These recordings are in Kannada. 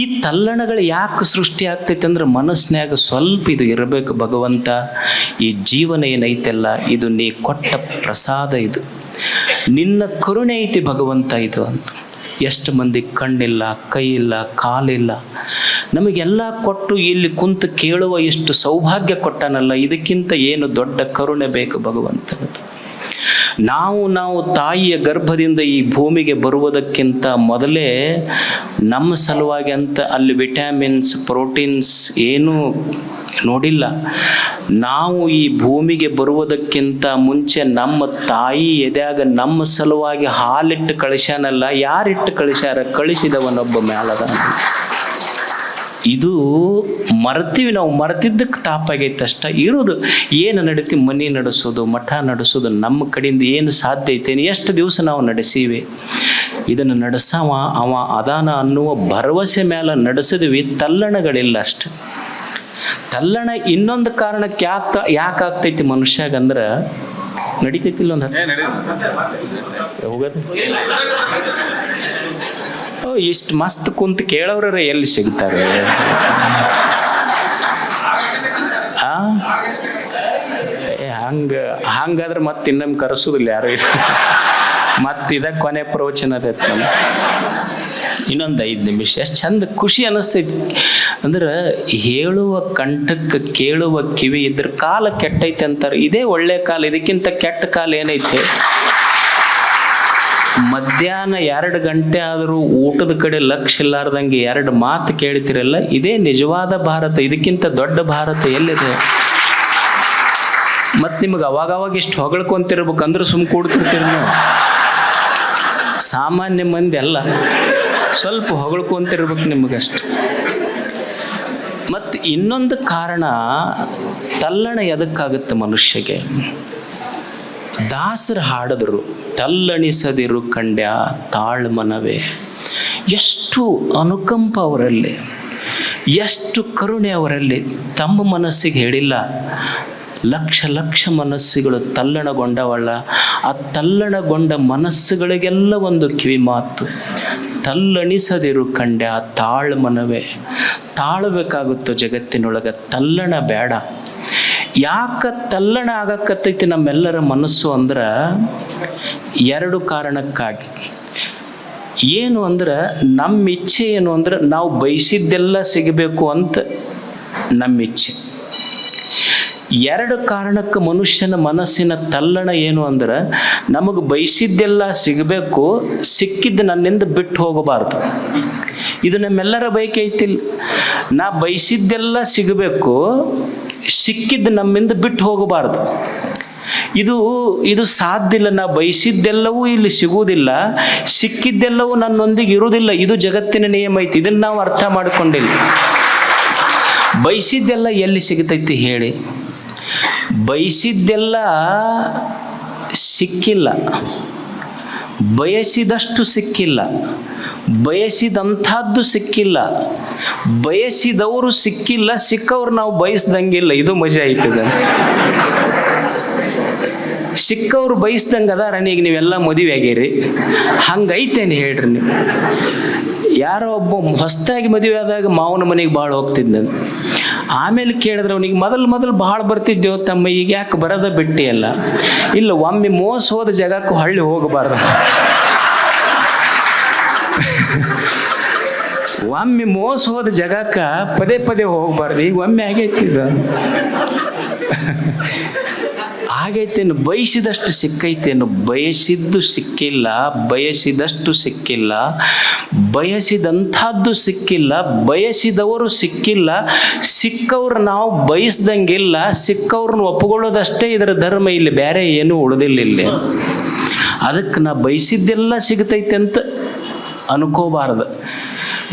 ಈ ತಲ್ಲಣಗಳು ಯಾಕೆ ಸೃಷ್ಟಿ ಆಗ್ತೈತೆ ಅಂದ್ರೆ ಮನಸ್ಸಿನಾಗ ಸ್ವಲ್ಪ ಇದು ಇರಬೇಕು ಭಗವಂತ. ಈ ಜೀವನ ಏನೈತೆಲ್ಲ, ಇದು ನೀ ಕೊಟ್ಟ ಪ್ರಸಾದ ಇದು. ನಿನ್ನ ಕರುಣೆ ಐತಿ ಭಗವಂತ ಇದು ಅಂತ. ಎಷ್ಟು ಮಂದಿ ಕಣ್ಣಿಲ್ಲ ಕೈ ಇಲ್ಲ ಕಾಲಿಲ್ಲ. ನಮಗೆಲ್ಲ ಕೊಟ್ಟು ಇಲ್ಲಿ ಕುಂತು ಕೇಳುವ ಇಷ್ಟು ಸೌಭಾಗ್ಯ ಕೊಟ್ಟನಲ್ಲ, ಇದಕ್ಕಿಂತ ಏನು ದೊಡ್ಡ ಕರುಣೆ ಬೇಕು ಭಗವಂತನದು ನಾವು ನಾವು ತಾಯಿಯ ಗರ್ಭದಿಂದ ಈ ಭೂಮಿಗೆ ಬರುವುದಕ್ಕಿಂತ ಮೊದಲೇ ನಮ್ಮ ಸಲುವಾಗಿ ಅಂತ ಅಲ್ಲಿ ವಿಟಮಿನ್ಸ್, ಪ್ರೋಟೀನ್ಸ್ ಏನೂ ನೋಡಿಲ್ಲ. ನಾವು ಈ ಭೂಮಿಗೆ ಬರುವುದಕ್ಕಿಂತ ಮುಂಚೆ ನಮ್ಮ ತಾಯಿ ಎದ್ಯಾಗ ನಮ್ಮ ಸಲುವಾಗಿ ಹಾಲಿಟ್ಟು ಕಳಿಸ್ಯಾನಲ್ಲ, ಯಾರಿಟ್ಟು ಕಳಿಸ್ಯಾರ? ಕಳಿಸಿದವನೊಬ್ಬ ಮ್ಯಾಲದ ಇದು ಮರ್ತೀವಿ ನಾವು ಮರ್ತಿದ್ದಕ್ಕೆ ತಾಪಾಗೈತೆ ಅಷ್ಟ. ಇರೋದು ಏನು ನಡೀತಿ ಮನೆ ನಡೆಸೋದು ಮಠ ನಡೆಸೋದು ನಮ್ಮ ಕಡೆಯಿಂದ ಏನು ಸಾಧ್ಯ ಐತೆ ಎಷ್ಟು ದಿವಸ ನಾವು ನಡೆಸೀವಿ? ಇದನ್ನು ನಡೆಸವ ಅವ ಅದಾನ ಅನ್ನುವ ಭರವಸೆ ಮೇಲೆ ನಡೆಸಿದ್ವಿ ತಲ್ಲಣಗಳಿಲ್ಲ ಅಷ್ಟು. ತಲ್ಲಣ ಇನ್ನೊಂದು ಕಾರಣಕ್ಕೆ ಯಾಕೆ ಯಾಕೆ ಆಗ್ತೈತಿ ಮನುಷ್ಯಾಗಂದ್ರೆ ನಡಿತೈತಿಲ್ಲ ಒಂದು ಹೋಗೋದು ಇಷ್ಟು ಮಸ್ತ್ ಕುಂತು ಕೇಳೋರ ಎಲ್ಲಿ ಸಿಗ್ತಾರೆ? ಆ? ಹಂಗ, ಹಂಗಾದ್ರೆ ಮತ್ತೆ ಇನ್ನೊಮ್ಮೆ ಕರೆಸೋದಿಲ್ಲ ಯಾರು ಮತ್ತೆ ಇದ ಕೊನೆ ಪ್ರವಚನ ಅದೈತೆ ಇನ್ನೊಂದು ಐದು ನಿಮಿಷ. ಎಷ್ಟು ಚಂದ ಖುಷಿ ಅನಿಸ್ತೈತಿ. ಅಂದ್ರೆ ಹೇಳುವ ಕಂಠಕ್ಕೆ ಕೇಳುವ ಕಿವಿ ಇದ್ರ ಕಾಲ ಕೆಟ್ಟೈತೆ ಅಂತಾರೆ. ಇದೇ ಒಳ್ಳೆ ಕಾಲ, ಇದಕ್ಕಿಂತ ಕೆಟ್ಟ ಕಾಲ ಏನೈತೆ? ಮಧ್ಯಾಹ್ನ ಎರಡು ಗಂಟೆ ಆದರೂ ಊಟದ ಕಡೆ ಲಕ್ಷ ಇಲ್ಲಾರ್ದಂಗೆ ಎರಡು ಮಾತು ಕೇಳ್ತಿರಲ್ಲ, ಇದೇ ನಿಜವಾದ ಭಾರತ, ಇದಕ್ಕಿಂತ ದೊಡ್ಡ ಭಾರತ ಎಲ್ಲಿದೆ? ಮತ್ತು ನಿಮಗೆ ಅವಾಗ ಅವಾಗ ಇಷ್ಟು ಹೊಗಳ್ಕೊಂತಿರ್ಬೇಕಂದ್ರೆ ಸುಮ್ ಕೂಡ್ತಿರ್ತೀರಿ ನೀವು. ಸಾಮಾನ್ಯ ಮಂದಿ ಅಲ್ಲ, ಸ್ವಲ್ಪ ಹೊಗಳ್ಕೊಂತಿರ್ಬೇಕು ನಿಮಗಷ್ಟು. ಮತ್ತು ಇನ್ನೊಂದು ಕಾರಣ, ತಲ್ಲಣ ಎದಕ್ಕಾಗುತ್ತೆ ಮನುಷ್ಯಗೆ? ದಾಸರು ಹಾಡಿದ್ರು, ತಲ್ಲಣಿಸದಿರು ಕಂಡ್ಯ ತಾಳ್ಮನವೇ. ಎಷ್ಟು ಅನುಕಂಪ ಅವರಲ್ಲಿ, ಎಷ್ಟು ಕರುಣೆ ಅವರಲ್ಲಿ. ತಮ್ಮ ಮನಸ್ಸಿಗೆ ಹೇಳಿಲ್ಲ, ಲಕ್ಷ ಲಕ್ಷ ಮನಸ್ಸುಗಳು ತಲ್ಲಣಗೊಂಡವಲ್ಲ ಆ ತಲ್ಲಣಗೊಂಡ ಮನಸ್ಸುಗಳಿಗೆಲ್ಲ ಒಂದು ಕಿವಿ ಮಾತು, ತಲ್ಲಣಿಸದಿರು ಕಂಡ್ಯ ತಾಳ್ಮನವೇ. ತಾಳಬೇಕಾಗುತ್ತೋ ಜಗತ್ತಿನೊಳಗೆ, ತಲ್ಲಣ ಬೇಡ. ಯಾಕ ತಲ್ಲಣ ಆಗಕತ್ತೈತಿ ನಮ್ಮೆಲ್ಲರ ಮನಸ್ಸು ಅಂದ್ರೆ ಎರಡು ಕಾರಣಕ್ಕಾಗಿ. ಏನು ಅಂದ್ರೆ ನಮ್ಮ ಇಚ್ಛೆ ಏನು ಅಂದ್ರೆ ನಾವು ಬಯಸಿದ್ದೆಲ್ಲ ಸಿಗಬೇಕು ಅಂತ ನಮ್ಮ ಇಚ್ಛೆ. ಎರಡು ಕಾರಣಕ್ಕೆ ಮನುಷ್ಯನ ಮನಸ್ಸಿನ ತಲ್ಲಣ ಏನು ಅಂದ್ರೆ ನಮಗೆ ಬಯಸಿದ್ದೆಲ್ಲ ಸಿಗಬೇಕು, ಸಿಕ್ಕಿದ್ದು ನನ್ನಿಂದ ಬಿಟ್ಟು ಹೋಗಬಾರ್ದು. ಇದು ನಮ್ಮೆಲ್ಲರ ಬೈಕ್ ಐತಿಲ್ಲ ನಾ ಬಯಸಿದ್ದೆಲ್ಲ ಸಿಗಬೇಕು ಸಿಕ್ಕಿದ್ದು ನಮ್ಮಿಂದ ಬಿಟ್ಟು ಹೋಗಬಾರ್ದು. ಇದು ಇದು ಸಾಧ್ಯ ಇಲ್ಲ ನಾ ಬಯಸಿದ್ದೆಲ್ಲವೂ ಇಲ್ಲಿ ಸಿಗುವುದಿಲ್ಲ, ಸಿಕ್ಕಿದ್ದೆಲ್ಲವೂ ನನ್ನೊಂದಿಗೆ ಇರುವುದಿಲ್ಲ, ಇದು ಜಗತ್ತಿನ ನಿಯಮ ಐತಿ, ಇದನ್ನು ನಾವು ಅರ್ಥ ಮಾಡಿಕೊಂಡಿಲ್ಲ. ಬಯಸಿದ್ದೆಲ್ಲ ಎಲ್ಲಿ ಸಿಗತೈತಿ ಹೇಳಿ? ಬಯಸಿದ್ದೆಲ್ಲ ಸಿಕ್ಕಿಲ್ಲ, ಬಯಸಿದಷ್ಟು ಸಿಕ್ಕಿಲ್ಲ. ಬಯಸಿದಂಥದ್ದು ಸಿಕ್ಕಿಲ್ಲ. ಬಯಸಿದವರು ಸಿಕ್ಕಿಲ್ಲ, ಸಿಕ್ಕವ್ರು ನಾವು ಬಯಸ್ದಂಗಿಲ್ಲ. ಇದು ಮಜಾ ಆಯ್ತದ. ಸಿಕ್ಕವ್ರು ಬಯಸ್ದಂಗೆ ಅದ ಈಗ ನೀವೆಲ್ಲ ಮದುವೆ ಆಗಿರಿ. ಹಂಗೈತೇನೆ ಹೇಳ್ರಿ ನೀವು. ಯಾರೋ ಒಬ್ಬ ಹೊಸ್ದಾಗಿ ಮದುವೆ ಆದಾಗ ಮಾವನ ಮನೆಗೆ ಭಾಳ ಹೋಗ್ತಿದ್ದ. ಆಮೇಲೆ ಕೇಳಿದ್ರೆ ಅವನಿಗೆ ಮೊದಲು ಮೊದಲು ಭಾಳ ಬರ್ತಿದ್ದೆವು ತಮ್ಮ, ಈಗ ಯಾಕೆ ಬರೋದ ಬಿಟ್ಟಿ ಅಲ್ಲ. ಇಲ್ಲ, ಒಮ್ಮೆ ಮೋಸ ಹೋದ ಜಾಗಕ್ಕೂ ಹಳ್ಳಿ ಹೋಗಬಾರ್ದು. ಒಮ್ಮೆ ಮೋಸ ಹೋದ ಜಗಕ್ಕ ಪದೇ ಪದೇ ಹೋಗ್ಬಾರ್ದು. ಈಗ ಒಮ್ಮೆ ಆಗೈತಿ ಇದು. ಆಗೈತೇನು ಬಯಸಿದಷ್ಟು ಸಿಕ್ಕೈತೇನು ಬಯಸಿದ್ದು ಸಿಕ್ಕಿಲ್ಲ, ಬಯಸಿದಷ್ಟು ಸಿಕ್ಕಿಲ್ಲ, ಬಯಸಿದಂಥದ್ದು ಸಿಕ್ಕಿಲ್ಲ, ಬಯಸಿದವರು ಸಿಕ್ಕಿಲ್ಲ, ಸಿಕ್ಕವ್ರು ನಾವು ಬಯಸ್ದಂಗಿಲ್ಲ, ಸಿಕ್ಕವ್ರನ್ನ ಒಪ್ಪಿಕೊಳ್ಳೋದಷ್ಟೇ ಇದರ ಧರ್ಮ ಇಲ್ಲಿ ಬೇರೆ ಏನೂ ಉಳಿದಿಲ್ಲ ಇಲ್ಲಿ. ಅದಕ್ಕೆ ನಾ ಬಯಸಿದ್ದೆಲ್ಲ ಸಿಗ್ತೈತೆ ಅಂತ ಅನ್ಕೋಬಾರ್ದು.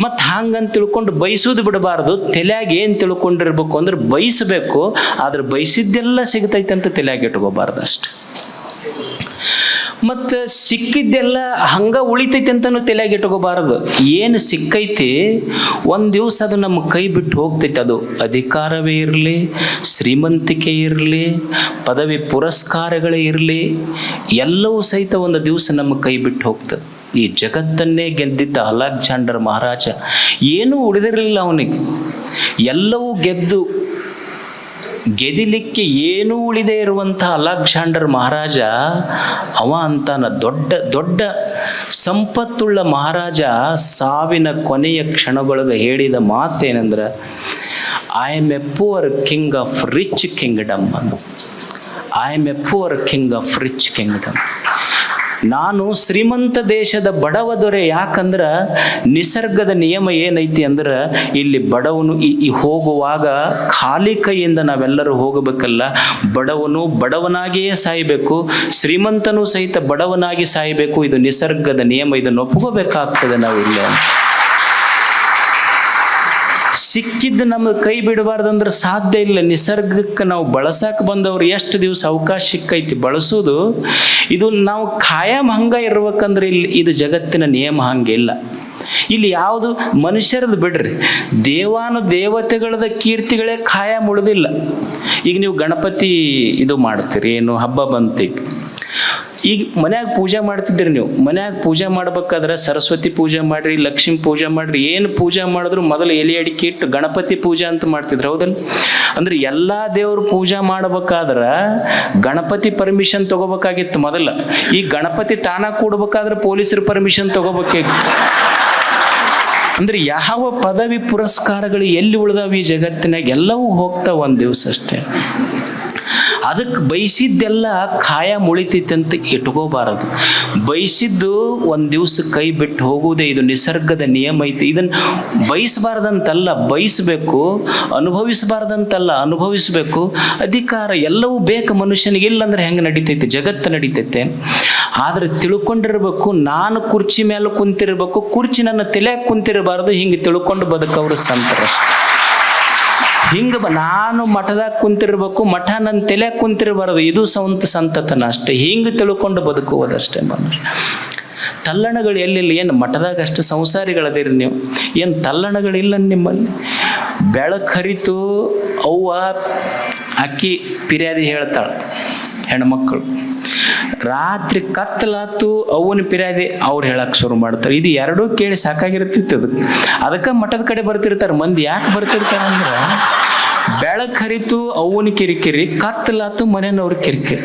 ಮತ್ತು ಹಂಗಂತ ತಿಳ್ಕೊಂಡು ಬಯಸೋದು ಬಿಡಬಾರ್ದು. ತಲೆಯಾಗ ಏನು ತಿಳ್ಕೊಂಡಿರ್ಬೇಕು ಅಂದ್ರೆ ಬಯಸಬೇಕು. ಆದ್ರೆ ಬಯಸಿದ್ದೆಲ್ಲ ಸಿಗ್ತೈತೆ ಅಂತ ತಲೆಯಾಗ ಇಟ್ಕೋಬಾರ್ದು ಅಷ್ಟೆ. ಮತ್ತು ಸಿಕ್ಕಿದ್ದೆಲ್ಲ ಹಂಗ ಉಳಿತೈತೆ ಅಂತಲೂ ತಲೆಯಾಗ ಇಟ್ಕೋಬಾರದು. ಏನು ಸಿಕ್ಕೈತಿ, ಒಂದು ದಿವಸ ಅದು ನಮ್ಮ ಕೈ ಬಿಟ್ಟು ಹೋಗ್ತೈತೆ ಅದು. ಅಧಿಕಾರವೇ ಇರಲಿ, ಶ್ರೀಮಂತಿಕೆ ಇರಲಿ, ಪದವಿ ಪುರಸ್ಕಾರಗಳೇ ಇರಲಿ, ಎಲ್ಲವೂ ಸಹಿತ ಒಂದು ದಿವಸ ನಮ್ಮ ಕೈ ಬಿಟ್ಟು ಹೋಗ್ತದೆ. ಈ ಜಗತ್ತನ್ನೇ ಗೆದ್ದಿದ್ದ ಅಲೆಕ್ಸಾಂಡರ್ ಮಹಾರಾಜ ಏನೂ ಉಳಿದಿರಲಿಲ್ಲ ಅವನಿಗೆ. ಎಲ್ಲವೂ ಗೆದ್ದು ಗೆದಿಲಿಕ್ಕೆ ಏನೂ ಉಳಿದೇ ಇರುವಂಥ ಅಲೆಕ್ಸಾಂಡರ್ ಮಹಾರಾಜ, ಅವ ಅಂತಾನ ದೊಡ್ಡ ದೊಡ್ಡ ಸಂಪತ್ತುಳ್ಳ ಮಹಾರಾಜ ಸಾವಿನ ಕೊನೆಯ ಕ್ಷಣದೊಳಗೆ ಹೇಳಿದ ಮಾತೇನೆಂದ್ರೆ I am a poor king of rich kingdom I am a poor king of rich kingdom ನಾನು ಶ್ರೀಮಂತ ದೇಶದ ಬಡವ ದೊರೆ ಯಾಕಂದ್ರೆ ನಿಸರ್ಗದ ನಿಯಮ ಏನೈತಿ ಅಂದ್ರೆ ಇಲ್ಲಿ ಬಡವನು ಈ ಹೋಗುವಾಗ ಖಾಲಿ ಕೈಯಿಂದ ನಾವೆಲ್ಲರೂ ಹೋಗಬೇಕಲ್ಲ. ಬಡವನು ಬಡವನಾಗಿಯೇ ಸಾಯಬೇಕು, ಶ್ರೀಮಂತನೂ ಸಹಿತ ಬಡವನಾಗಿ ಸಾಯಬೇಕು. ಇದು ನಿಸರ್ಗದ ನಿಯಮ, ಇದನ್ನು ಒಪ್ಕೋಬೇಕಾಗ್ತದೆ ನಾವು ಇಲ್ಲೇ ಸಿಕ್ಕಿದ್ದು ನಮಗೆ ಕೈ ಬಿಡಬಾರ್ದಂದ್ರೆ ಸಾಧ್ಯ ಇಲ್ಲ. ನಿಸರ್ಗಕ್ಕೆ ನಾವು ಬಳಸಕ್ಕೆ ಬಂದವ್ರು ಎಷ್ಟು ದಿವಸ ಅವಕಾಶ ಸಿಕ್ಕೈತಿ ಬಳಸೋದು. ಇದು ನಾವು ಖಾಯಂ ಹಂಗೆ ಇರ್ಬೇಕಂದ್ರೆ ಇಲ್ಲಿ ಇದು ಜಗತ್ತಿನ ನಿಯಮ ಹಂಗಿಲ್ಲ. ಇಲ್ಲಿ ಯಾವುದು ಮನುಷ್ಯರದ್ದು ಬಿಡ್ರಿ. ದೇವಾನು ದೇವತೆಗಳದ ಕೀರ್ತಿಗಳೇ ಖಾಯಂ ಉಳಿದಿಲ್ಲ. ಈಗ ನೀವು ಗಣಪತಿ ಇದು ಮಾಡ್ತೀರಿ, ಏನು ಹಬ್ಬ ಬಂತೀಗ ಈಗ ಮನ್ಯಾಗ ಪೂಜೆ ಮಾಡ್ತಿದ್ರಿ ನೀವು. ಮನ್ಯಾಗ ಪೂಜೆ ಮಾಡ್ಬೇಕಾದ್ರೆ ಸರಸ್ವತಿ ಪೂಜೆ ಮಾಡ್ರಿ, ಲಕ್ಷ್ಮಿ ಪೂಜೆ ಮಾಡ್ರಿ, ಏನು ಪೂಜೆ ಮಾಡಿದ್ರು ಮೊದಲು ಎಲೆ ಅಡಿಕೆ ಇಟ್ಟು ಗಣಪತಿ ಪೂಜೆ ಅಂತ ಮಾಡ್ತಿದ್ರು, ಹೌದಲ್ಲ? ಅಂದ್ರೆ ಎಲ್ಲಾ ದೇವ್ರ ಪೂಜೆ ಮಾಡ್ಬೇಕಾದ್ರೆ ಗಣಪತಿ ಪರ್ಮಿಷನ್ ತಗೋಬೇಕಾಗಿತ್ತು ಮೊದಲ. ಈ ಗಣಪತಿ ತಾನ ಕೂಡ್ಬೇಕಾದ್ರೆ ಪೊಲೀಸರ ಪರ್ಮಿಷನ್ ತಗೋಬೇಕಾಗಿತ್ತು. ಅಂದ್ರೆ ಯಾವ ಪದವಿ ಪುರಸ್ಕಾರಗಳು ಎಲ್ಲಿ ಉಳ್ದಾವ ಈ ಜಗತ್ತಿನಾಗ? ಎಲ್ಲವೂ ಹೋಗ್ತಾವ ಒಂದ್ ದಿವಸ ಅಷ್ಟೇ. ಅದಕ್ಕೆ ಬಯಸಿದ್ದೆಲ್ಲ ಖಾಯ ಮುಳಿತೈತೆ ಅಂತ ಇಟ್ಕೋಬಾರದು. ಬಯಸಿದ್ದು ಒಂದು ದಿವಸ ಕೈ ಬಿಟ್ಟು ಹೋಗುವುದೇ ಇದು ನಿಸರ್ಗದ ನಿಯಮ ಐತಿ. ಇದನ್ನು ಬಯಸಬಾರ್ದಂತಲ್ಲ, ಬಯಸಬೇಕು, ಅನುಭವಿಸಬಾರ್ದಂತಲ್ಲ, ಅನುಭವಿಸಬೇಕು. ಅಧಿಕಾರ ಎಲ್ಲವೂ ಬೇಕು ಮನುಷ್ಯನಿಗೆ ಇಲ್ಲಂದ್ರೆ ಹೆಂಗೆ ನಡೀತೈತೆ? ಜಗತ್ತು ನಡೀತೈತೆ. ಆದ್ರೆ ತಿಳ್ಕೊಂಡಿರ್ಬೇಕು, ನಾನು ಕುರ್ಚಿ ಮೇಲೆ ಕುಂತಿರ್ಬೇಕು, ಕುರ್ಚಿ ನನ್ನ ತಲೆ ಕುಂತಿರಬಾರ್ದು, ಹಿಂಗೆ ತಿಳ್ಕೊಂಡು ಬದುಕವ್ರ ಸಂತರಷ್ಟೆ ಹಿಂಗೆ ನಾನು ಮಠದಾಗ ಕುಂತಿರ್ಬೇಕು ಮಠ ನನ್ನ ತಲೆ ಕುಂತಿರಬಾರದು, ಇದು ಸಂತ ಸಂತತನ ಅಷ್ಟೇ. ಹಿಂಗೆ ತಿಳ್ಕೊಂಡು ಬದುಕುವುದಷ್ಟೇ ಮನುಷ್ಯ. ತಲ್ಲಣಗಳು ಎಲ್ಲಿಲ್ಲ? ಏನು ಮಠದಾಗ ಅಷ್ಟು ಸಂಸಾರಿಗಳದಿರಿ ನೀವು? ಏನು ತಲ್ಲಣಗಳಿಲ್ಲ ನಿಮ್ಮಲ್ಲಿ? ಬೆಳಕು ಹರಿತು, ಅವ್ವ ಅಕ್ಕಿ ಪಿರ್ಯಾದಿ ಹೇಳ್ತಾಳೆ ಹೆಣ್ಮಕ್ಕಳು ರಾತ್ರಿ ಕತ್ತಲಾತು ಅವನ ಪಿರ್ಯಾದಿ ಅವ್ರು ಹೇಳಕ್ ಶುರು ಮಾಡ್ತಾರೆ. ಇದು ಎರಡೂ ಕೇಳಿ ಸಾಕಾಗಿರ್ತಿತ್ತು ಅದು. ಅದಕ್ಕೆ ಮಠದ ಕಡೆ ಬರ್ತಿರ್ತಾರೆ. ಮಂದಿ ಯಾಕೆ ಬರ್ತಿರ್ತಾರೆ ಅಂದ್ರೆ, ಬೆಳಕು ಹರಿತು ಅವನ ಕಿರಿಕಿರಿ, ಕತ್ತಲಾತು ಮನೆಯವ್ರ ಕಿರಿಕಿರಿ.